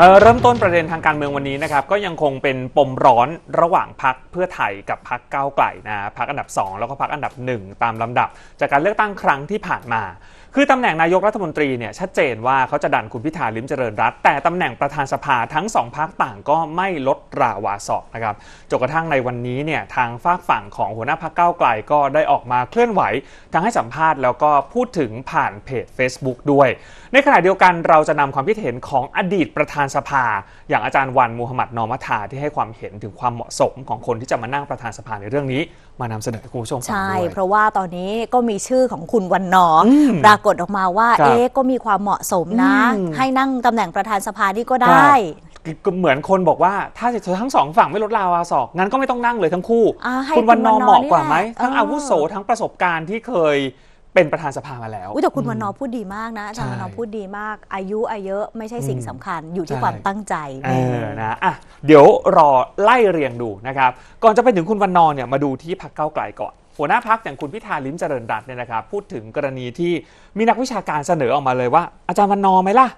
มาเริ่มต้นประเด็นทางการเมืองวันนี้นะครับก็ยังคงเป็นปมร้อนระหว่างพักเพื่อไทยกับพักก้าวไกลนะพักอันดับ 2 แล้วก็พักอันดับ 1 ตามลำดับ จากการเลือกตั้งครั้งที่ผ่านมา คือตำแหน่งนายกรัฐมนตรีเนี่ยชัดเจนว่าเขาจะดันคุณพิธาลิมเจริญรัตแต่ตำแหน่งประธานสภาทั้งสองพักต่างก็ไม่ลดราวาสอกนะครับจนกระทั่งในวันนี้เนี่ยทางฝากฝั่งของหัวหน้าพักก้าไกลก็ได้ออกมาเคลื่อนไหวทั้งให้สัมภาษณ์แล้วก็พูดถึงผ่านเพจ Facebook ด้วย ในขณะเดียวกันเราจะนำความคิดเห็นของอดีตประธานสภา อย่างอาจารย์วันมูฮัมหมัดนอมัทาที่ให้ความเห็นถึงความเหมาะสมของคนที่จะมานั่งประธานสภาในเรื่องนี้ มานำเสนอให้คุณผู้ชมฟังใช่ด้วยเพราะว่าตอนนี้ก็มีชื่อของคุณวันนออมปรากฏออกมาว่าครับเอ๊ะก็มีความเหมาะสมนะอืมให้นั่งตำแหน่งประธานสภานี่ก็ได้ก็เหมือนคนบอกว่าถ้าทั้งสองฝั่งไม่ลดราวาสอกงั้นก็ไม่ต้องนั่งเลยทั้งคู่อ่าให้คุณวันนอคุณวันนอเหมาะกว่าไหมนี่แหละทั้งเออออาวุโสทั้งประสบการณ์ที่เคย เป็นประธานสภามาแล้ว อุ้ยแต่คุณวันนอพูดดีมากนะอาจารย์ใช่วันนอพูดดีมาก อายุอายุไม่ใช่สิ่งอืมสำคัญอยู่ที่ใช่ ความตั้งใจ เออนะอะเดี๋ยวรอไล่เรียงดูนะครับ ก่อนจะไปถึงคุณวันนอร์เนี่ยมาดูที่พักเก้าวไกลก่อน หัวหน้าพักอย่างคุณพิธาลิ้มเจริญรัตน์เนี่ยนะครับพูดถึงกรณีที่มีนักวิชาการเสนอออกมาเลยว่า อาจารย์วันนอร์ไหมล่ะ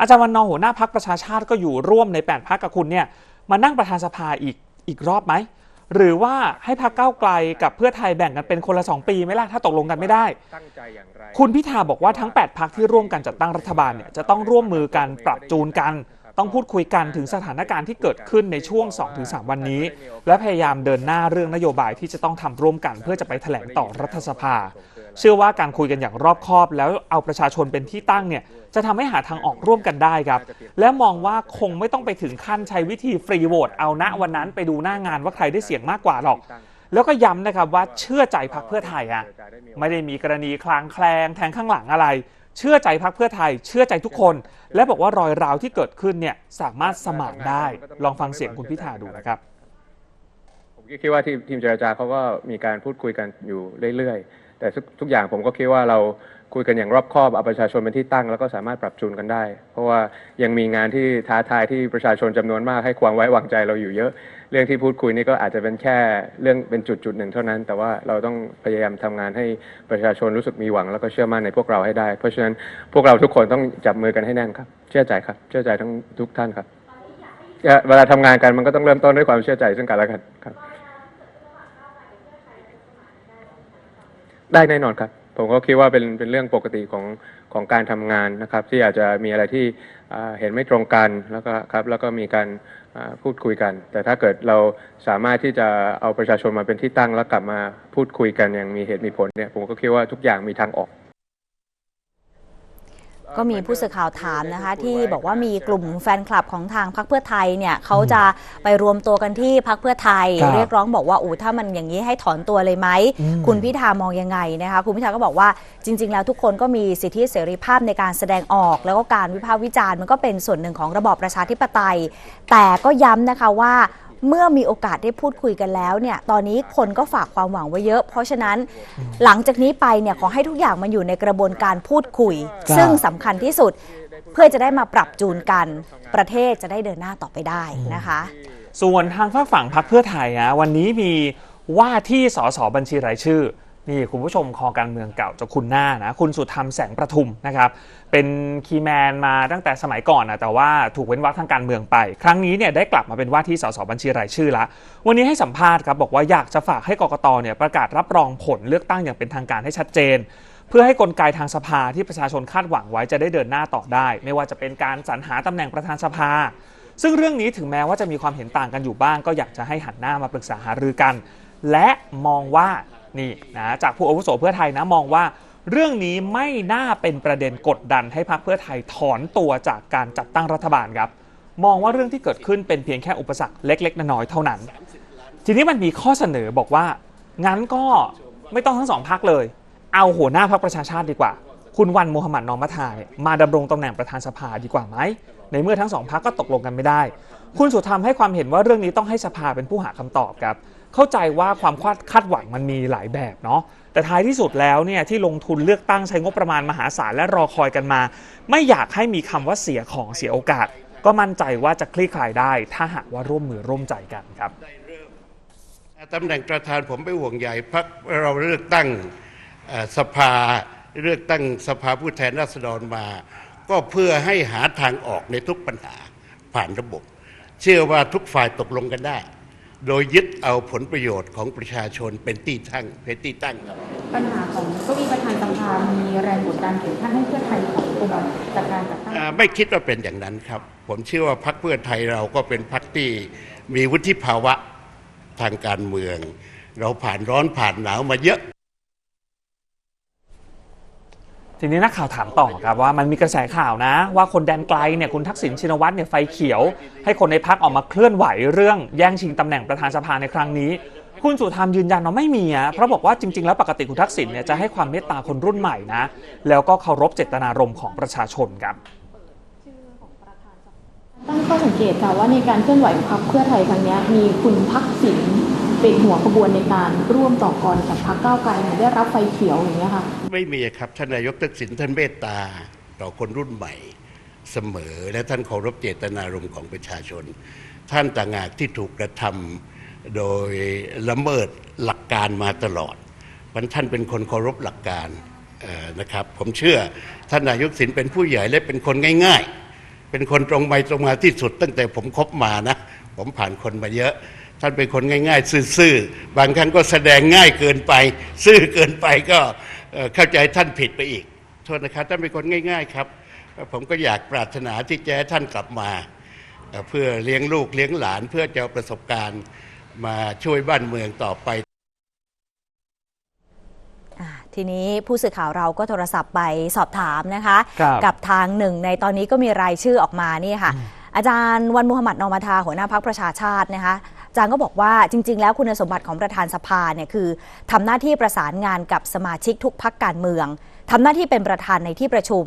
อาจารย์วันนอร์หัวหน้าพักประชาชาติก็อยู่ร่วมในแปดพักกับคุณเนี่ยมานั่งประธานสภาอีกอีกรอบไหม หรือว่าให้พักเก้าวไกลกับเพื่อไทยแบ่งกันเป็นคนละสองปีไหมล่ะถ้าตกลงกันไม่ได้ ตั้งใจอย่างไร คุณพิธาบอกว่าทั้ง 8พักที่ร่วมกันจัดตั้งรัฐบาลเนี่ยจะต้องร่วมมือกันปรับจูนกัน ต้องพูดคุยกันถึงสถานการณ์ที่เกิดขึ้นในช่วง 2-3 วันนี้ และพยายามเดินหน้าเรื่องนโยบายที่จะต้องทำร่วมกัน เพื่อจะไปแถลงต่อรัฐสภา เชื่อว่าการคุยกันอย่างรอบคอบ แล้วเอาประชาชนเป็นที่ตั้งเนี่ยจะทำให้หาทางออกร่วมกันได้ครับ และมองว่าคงไม่ต้องไปถึงขั้นใช้วิธีฟรีโหวตเอาณวันนั้นไปดูหน้างานว่าใครได้เสียงมากกว่าหรอกแล้วก็ย้ำนะครับว่าเชื่อใจพักเพื่อไทยอะไม่ได้มีกรณีคลางแคลงแทงข้างหลังอะไรเชื่อใจพักเพื่อไทย เชื่อใจทุกคน และบอกว่ารอยร้าวที่เกิดขึ้นเนี่ยสามารถสมานได้ ลองฟังเสียงคุณพิธาดูนะครับ ผมก็คิดว่าทีมทีมเจรจาเขาก็มีการพูดคุยกันอยู่เรื่อยๆ แต่ทุกทุกอย่างผมก็คิดว่าเรา คุยกันอย่างรอบคอบเอาประชาชนเป็นที่ตั้ง แล้วก็สามารถปรับจูนกันได้ เพราะว่ายังมีงานที่ท้าทายที่ประชาชนจำนวนมากให้ความไว้วางใจเราอยู่เยอะ เรื่องที่พูดคุยนี่ก็อาจจะเป็นแค่เรื่องเป็นจุดจุดหนึ่งเท่านั้น แต่ว่าเราต้องพยายามทำงานให้ประชาชนรู้สึกมีหวัง แล้วก็เชื่อมั่นในพวกเราให้ได้ เพราะฉะนั้นพวกเราทุกคนต้องจับมือกันให้แน่นครับ เชื่อใจครับ เชื่อใจทั้งทุกท่านครับเอ่อเวลาทำงานกันมันก็ต้องเริ่มต้นด้วยความเชื่อใจซึ่งกันและกันครับ ได้แน่นอนครับ ผมก็คิดว่าเป็นเป็นเรื่องปกติของของการทำงานนะครับ ที่อาจจะมีอะไรที่เห็นไม่ตรงกันแล้วก็ครับแล้วก็มีการพูดคุยกัน แต่ถ้าเกิดเราสามารถที่จะเอาประชาชนมาเป็นที่ตั้งแล้วกลับมาพูดคุยกันอย่างมีเหตุมีผลเนี่ยผมก็คิดว่าทุกอย่างมีทางออก ก็มีผู้สื่อข่าวถามนะคะที่บอกว่ามีกลุ่มแฟนคลับของทางพรรคเพื่อไทยเนี่ยเขาจะไปรวมตัวกันที่พรรคเพื่อไทย ครับเรียกร้องบอกว่าโอ้ถ้ามันอย่างนี้ให้ถอนตัวเลยไหมอืม คุณพิธามองยังไงนะคะคุณพิธาก็บอกว่าจริง ๆ แล้วทุกคนก็มีสิทธิเสรีภาพในการแสดงออก แล้วก็การวิพากษ์วิจารณ์มันก็เป็นส่วนหนึ่งของระบอบประชาธิปไตย แต่ก็ย้ำนะคะว่า เมื่อมีโอกาสได้พูดคุยกันแล้วเนี่ยตอนนี้คนก็ฝากความหวังไว้เยอะ เพราะฉะนั้นหลังจากนี้ไปเนี่ยขอให้ทุกอย่างมันอยู่ในกระบวนการพูดคุย ครับ ซึ่งสำคัญที่สุดเพื่อจะได้มาปรับจูนกันประเทศจะได้เดินหน้าต่อไปได้นะคะ ส่วนทางฝากฝั่งพักเพื่อไทยฮะวันนี้มีว่าที่สสบัญชีรายชื่อ นี่คุณผู้ชมคอการเมืองเก่าจะคุณหน้านะคุณสุธรรมแสงประทุมนะครับเป็นคีแมนมาตั้งแต่สมัยก่อนนะแต่ว่าถูกเว้นวรรคทางการเมืองไป ครั้งนี้เนี่ยได้กลับมาเป็นว่าที่สสบัญชีรายชื่อละวันนี้ให้สัมภาษณ์ครับบอกว่าอยากจะฝากให้กกตเนี่ยประกาศรับรองผลเลือกตั้งอย่างเป็นทางการให้ชัดเจน เพื่อให้กลไกทางสภาที่ประชาชนคาดหวังไว้จะได้เดินหน้าต่อได้ ไม่ว่าจะเป็นการสรรหาตำแหน่งประธานสภาซึ่งเรื่องนี้ถึงแม้ว่าจะมีความเห็นต่างกันอยู่บ้าง ก็อยากจะให้หันหน้ามาปรึกษาหารือกัน และมองว่า นี่นะจากผู้อาวุโสเพื่อไทยนะมองว่า เรื่องนี้ไม่น่าเป็นประเด็นกดดันให้พรรคเพื่อไทยถอนตัวจากการจัดตั้งรัฐบาลครับมองว่าเรื่องที่เกิดขึ้นเป็นเพียงแค่อุปสรรคเล็ก ๆน้อยๆเท่านั้น ทีนี้มันมีข้อเสนอบอกว่า งั้นก็ไม่ต้องทั้งสองพักเลย เอาหัวหน้าพักประชาชาติดีกว่า คุณวันมูฮัมหมัดนอมัทาเนี่ยมาดำรงตำแหน่งประธานสภาดีกว่าไหม ในเมื่อทั้งสองพักก็ตกลงกันไม่ได้ คุณสุธรรมให้ความเห็นว่าเรื่องนี้ต้องให้สภาเป็นผู้หาคำตอบครับ เข้าใจว่าความคาดคาดหวังมันมีหลายแบบเนาะแต่ท้ายที่สุดแล้วเนี่ยที่ลงทุนเลือกตั้งใช้งบประมาณมหาศาลและรอคอยกันมา ไม่อยากให้มีคำว่าเสียของเสียโอกาส ก็มั่นใจว่าจะคลี่คลายได้ ถ้าหากว่าร่วมมือร่วมใจกันครับตำแหน่งประธานผมไปห่วงใหญ่พักเราเลือกตั้งสภาเลือกตั้งสภาผู้แทนราษฎรมา ก็เพื่อให้หาทางออกในทุกปัญหาผ่านระบบ เชื่อว่าทุกฝ่ายตกลงกันได้ โดยยึดเอาผลประโยชน์ของประชาชนเป็นที่ตั้งเป็นที่ตั้งครับปัญหาของเก้าอี้ประธานสภามีแรงกดดันถึงขั้นให้เพื่อไทยถอนตัวจากการจัดตั้งอ่าไม่คิดว่าเป็นอย่างนั้นครับ ผมเชื่อว่าพรรคเพื่อไทยเราก็เป็นพรรคที่มีวุฒิภาวะทางการเมือง เราผ่านร้อนผ่านหนาวมาเยอะ ทีนี้นักข่าวถามต่อครับว่ามันมีกระแสข่าวนะ ว่าคนแดนไกลเนี่ยคุณทักษิณชินวัตรเนี่ยไฟเขียว ให้คนในพักออกมาเคลื่อนไหวเรื่องแย่งชิงตำแหน่งประธานสภาในครั้งนี้ คุณสุธรรมยืนยันว่าไม่มีอะเพราะบอกว่าจริง ๆ แล้วปกติคุณทักษิณเนี่ยจะให้ความเมตตาคนรุ่นใหม่นะ แล้วก็เคารพเจตนารมณ์ของประชาชนครับตั้งข้อสังเกตค่ะว่าในการเคลื่อนไหวของพรรคเพื่อไทยครั้งนี้มีคุณพักสิน เป็นหัวขบวนในการร่วมต่อกรกับพรรคก้าวไกลได้รับไฟเขียวอย่างเงี้ค่ะไม่มีครับท่านนายกทักษิณท่านเมตตาต่อคนรุ่นใหม่เสมอ และท่านเคารพเจตนารมณ์ของประชาชน ท่านต่างหากที่ถูกกระทำโดยละเมิดหลักการมาตลอดมันท่านเป็นคนเคารพหลักการนะครับ ผมเชื่อท่านนายกสินเป็นผู้ใหญ่และเป็นคนง่าย ๆ เป็นคนตรงไปตรงมาที่สุด ตั้งแต่ผมคบมานะ ผมผ่านคนมาเยอะ ท่านเป็นคนง่าย ๆ ซื่อๆ บางครั้งก็แสดงง่ายเกินไป ซื่อเกินไปก็เอ่อเข้าใจท่านผิดไปอีก โทษนะครับท่านเป็นคนง่าย ๆ ครับ ผมก็อยากปรารถนาที่จะให้ท่านกลับมาเอ่อเพื่อเลี้ยงลูกเลี้ยงหลานเพื่อจะเอาประสบการณ์มาช่วยบ้านเมืองต่อไปอ่าทีนี้ผู้สื่อข่าวเราก็โทรศัพท์ไปสอบถามนะคะครับกับทางหนึ่งในตอนนี้ก็มีรายชื่อออกมานี่ค่ะ อาจารย์วันมุฮัมมัดนอมาทาหัวหน้าพักประชาชาตินะคะอา จารย์ก็บอกว่าจริง ๆ แล้วคุณสมบัติของประธานสภาเนี่ยคือทำหน้าที่ประสานงานกับสมาชิกทุกพักการเมืองทำหน้าที่เป็นประธานในที่ประชุม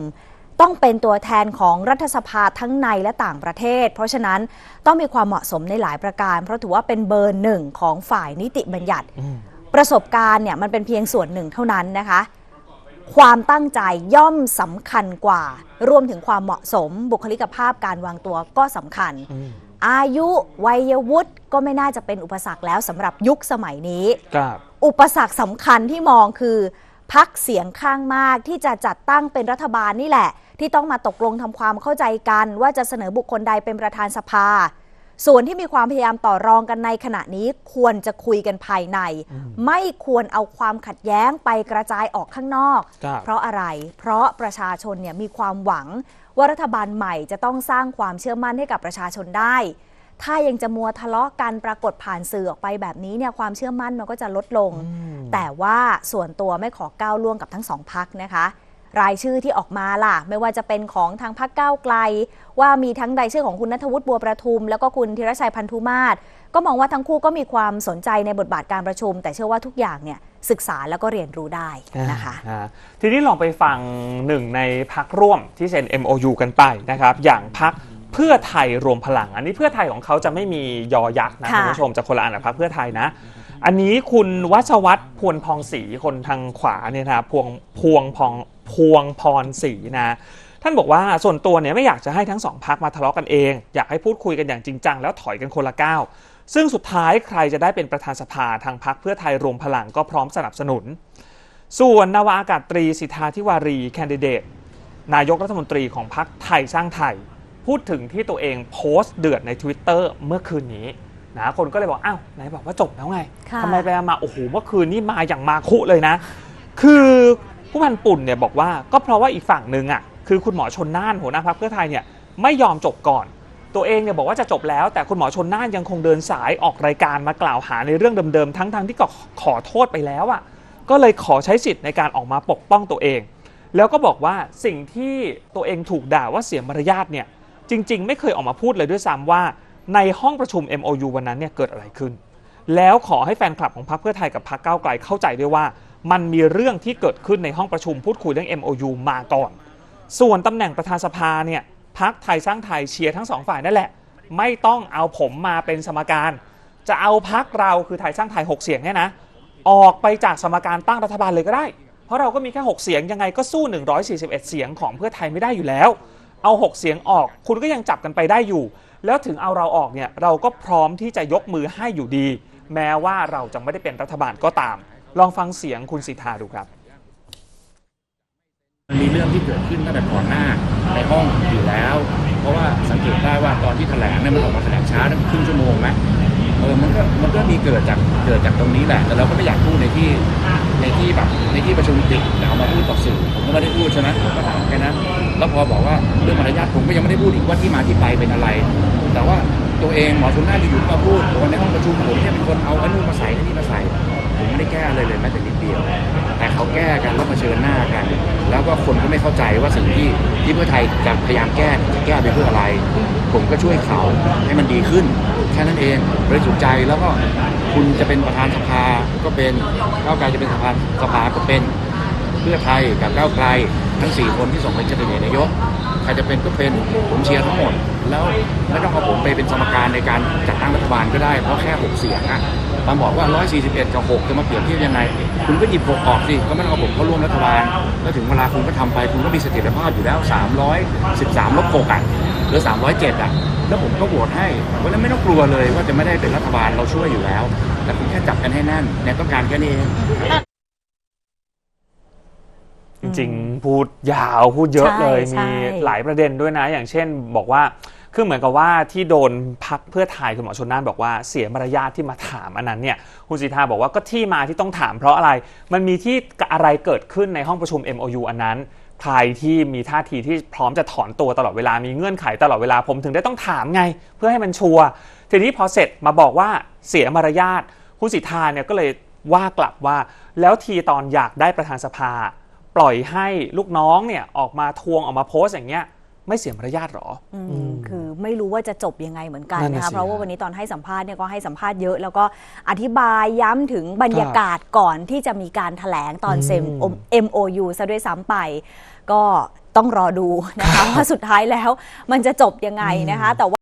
ต้องเป็นตัวแทนของรัฐสภาทั้งในและต่างประเทศ เพราะฉะนั้นต้องมีความเหมาะสมในหลายประการ เพราะถือว่าเป็นเบอร์หนึ่งของฝ่ายนิติบัญญัติ ประสบการณ์เนี่ยมันเป็นเพียงส่วนหนึ่งเท่านั้นนะคะความตั้งใจย่อมสำคัญกว่า รวมถึงความเหมาะสม บุคลิกภาพการวางตัวก็สำคัญ อายุวัยวุฒิก็ไม่น่าจะเป็นอุปสรรคแล้วสำหรับยุคสมัยนี้ ครับ อุปสรรคสำคัญที่มองคือพักเสียงข้างมากที่จะจัดตั้งเป็นรัฐบาลนี่แหละ ที่ต้องมาตกลงทำความเข้าใจกัน ว่าจะเสนอบุคคลใดเป็นประธานสภา ส่วนที่มีความพยายามต่อรองกันในขณะนี้ควรจะคุยกันภายใน ไม่ควรเอาความขัดแย้งไปกระจายออกข้างนอกครับเพราะอะไร เพราะประชาชนเนี่ยมีความหวัง ว่ารัฐบาลใหม่จะต้องสร้างความเชื่อมั่นให้กับประชาชนได้ ถ้ายังจะมัวทะเลาะกันปรากฏผ่านสื่อออกไปแบบนี้เนี่ยความเชื่อมั่นมันก็จะลดลง แต่ว่าส่วนตัวไม่ขอก้าวล่วงกับทั้งสองพักนะคะ รายชื่อที่ออกมาล่ะ ไม่ว่าจะเป็นของทางพักก้าวไกล ว่ามีทั้งรายชื่อของคุณนัทวุฒิบัวประทุม แล้วก็คุณธีรชัยพันธุมาศก็มองว่าทั้งคู่ก็มีความสนใจในบทบาทการประชุม แต่เชื่อว่าทุกอย่างเนี่ยศึกษาแล้วก็เรียนรู้ได้นะคะอ่าทีนี้ลองไปฟังหนึ่งในพักร่วมที่เซ็น MOU กันไปนะครับ อย่างพักเพื่อไทยรวมพลัง อันนี้เพื่อไทยของเขาจะไม่มียอยักษ์นะค่ะคุณผู้ชมจะคนละอันกับพักเพื่อไทยนะ อันนี้คุณวัชวัตรพวงพองศรีคนทางขวาเนี่ยนะพวงพวงพอง พวงพรศรีนะท่านบอกว่าส่วนตัวเนี่ยไม่อยากจะให้ทั้งสองพักมาทะเลาะกันเอง อยากให้พูดคุยกันอย่างจริงจังแล้วถอยกันคนละก้าวซึ่งสุดท้ายใครจะได้เป็นประธานสภาทางพักเพื่อไทยรวมพลังก็พร้อมสนับสนุน ส่วนนาวาอากาศตรีสิทธาธิวารีแคนดิเดต นายกรัฐมนตรีของพรรคไทยสร้างไทย พูดถึงที่ตัวเองโพสต์เดือดใน Twitter เมื่อคืนนี้นะคนก็เลยบอกอ้าวไหนบอกว่าจบแล้วไงค่ะทำไมไปมาโอ้โหเมื่อคืนนี้มาอย่างมาคุเลยนะ คือ ผู้พันปุ่นเนี่ยบอกว่าก็เพราะว่าอีกฝั่งหนึ่งอะคือคุณหมอชนน่านหัวหน้าพรรคเพื่อไทยเนี่ยไม่ยอมจบก่อน ตัวเองเนี่ยบอกว่าจะจบแล้ว แต่คุณหมอชนน่านยังคงเดินสายออกรายการมากล่าวหาในเรื่องเดิมๆทั้งๆที่ก็ขอโทษไปแล้วอะก็เลยขอใช้สิทธิ์ในการออกมาปกป้องตัวเอง แล้วก็บอกว่าสิ่งที่ตัวเองถูกด่าว่าเสียมารยาทเนี่ยจริง ๆ ไม่เคยออกมาพูดเลยด้วยซ้ำว่าในห้องประชุม MOU วันนั้นเนี่ยเกิดอะไรขึ้น แล้วขอให้แฟนคลับของพรรคเพื่อไทยกับพรรคก้าวไกลเข้าใจด้วยว่า มันมีเรื่องที่เกิดขึ้นในห้องประชุมพูดคุยเรื่อง MOU มาก่อน ส่วนตำแหน่งประธานสภาเนี่ยพักไทยสร้างไทยเชียร์ทั้งสองฝ่ายนั่นแหละ ไม่ต้องเอาผมมาเป็นสมการ จะเอาพักเราคือไทยสร้างไทย 6 เสียงเนี่ยนะ ออกไปจากสมการตั้งรัฐบาลเลยก็ได้ เพราะเราก็มีแค่ 6 เสียงยังไงก็สู้ 141 เสียงของเพื่อไทยไม่ได้อยู่แล้ว เอา 6 เสียงออกคุณก็ยังจับกันไปได้อยู่ แล้วถึงเอาเราออกเนี่ยเราก็พร้อมที่จะยกมือให้อยู่ดี แม้ว่าเราจะไม่ได้เป็นรัฐบาลก็ตาม ลองฟังเสียงคุณสิทธาดูครับ มันมีเรื่องที่เกิดขึ้นตั้งแต่ก่อนหน้าในห้องอยู่แล้ว เพราะว่าสังเกตได้ว่าตอนที่แถลงเนี่ยมันออกมาแถลงช้าตั้งครึ่งชั่วโมงไหมเออมันก็มันก็มีเกิดจากเกิดจากตรงนี้แหละ แต่เราก็ไม่อยากพูดในที่ในที่แบบในที่ประชุมปิดแต่เอามาพูดต่อสื่อผมก็ไม่ได้พูดใช่ไหมผมก็ถามแค่นั้นแล้วพอบอกว่าเรื่องมารยาทผมก็ยังไม่ได้พูดอีกว่าที่มาที่ไปเป็นอะไร แต่ว่าตัวเองหมอชนน่านอยู่ๆมาพูดบอกว่าในห้องประชุมผมเนี่ยเป็นคนเอาอันนู้นมาใส่อันนี้มาใส่ ผมไม่ได้แก้อะไรเลยแม้แต่นิดเดียว แต่เขาแก้กันแล้วมาเชิญหน้ากัน แล้วก็คนก็ไม่เข้าใจว่าสิ่งที่ที่เพื่อไทยจะพยายามแก้จะแก้ไปเพื่ออะไร ผมก็ช่วยเขาให้มันดีขึ้นแค่นั้นเองบริสุทธิ์ใจแล้วก็คุณจะเป็นประธานสภาก็เป็นก้าวไกลจะเป็นประธาสภาก็เป็นเพื่อไทยกับก้าวไกลทั้ง 4 คนที่ส่งเป็นแคนดิเดตนายกใครจะเป็นก็เป็นผมเชียร์ทั้งหมด แล้วไม่ต้องเอาผมไปเป็นสมการในการจัดตั้งรัฐบาลก็ได้เพราะแค่ 6 เสียงอะ บางบอกว่า 141 กับ 6 จะมาเปรียบเทียบยังไง คุณก็หยิบ 6 ออกสิ ก็ไม่ต้องเอาผมเข้าร่วมรัฐบาล แล้วถึงเวลาคุณก็ทำไป คุณก็มีเสถียรภาพอยู่แล้ว 313 ลบ 6 อะ หรือ 307 อะ แล้วผมก็โหวตให้ เพราะฉะนั้นไม่ต้องกลัวเลยว่าจะไม่ได้เป็นรัฐบาล เราช่วยอยู่แล้ว แต่คุณแค่จับกันให้แน่นเนี่ยต้องการแค่นี้เองจริงๆพูดยาวพูดเยอะเลยใช่มีใช่หลายประเด็นด้วยนะ อย่างเช่นบอกว่า คือเหมือนกับว่าที่โดนพักเพื่อไทยคุณหมอชนน่านบอกว่าเสียมารยาทที่มาถามอันนั้นเนี่ยคุณสิทธาบอกว่าก็ที่มาที่ต้องถามเพราะอะไร มันมีที่อะไรเกิดขึ้นในห้องประชุม MOU อันนั้นใครที่มีท่าทีที่พร้อมจะถอนตัวตลอดเวลามีเงื่อนไขตลอดเวลาผมถึงได้ต้องถามไง เพื่อให้มันชัวร์ทีนี้พอเสร็จมาบอกว่าเสียมารยาทคุณสิทธาเนี่ยก็เลยว่ากลับว่า แล้วทีตอนอยากได้ประธานสภา ปล่อยให้ลูกน้องเนี่ยออกมาทวงออกมาโพสต์อย่างเงี้ยไม่เสียมารยาทหรออืมอืมคือ ไม่รู้ว่าจะจบยังไงเหมือนกันนั่นน่ะนะคะสิเพราะว่าวันนี้ตอนให้สัมภาษณ์เนี่ยก็ให้สัมภาษณ์เยอะ แล้วก็อธิบายย้ำถึงบรรยากาศก่อนที่จะมีการแถลงตอนเซ็น อืม MOU ซะด้วยซ้ำไป ก็ต้องรอดูนะคะว่าสุดท้ายแล้วมันจะจบยังไงนะคะแต่ว่า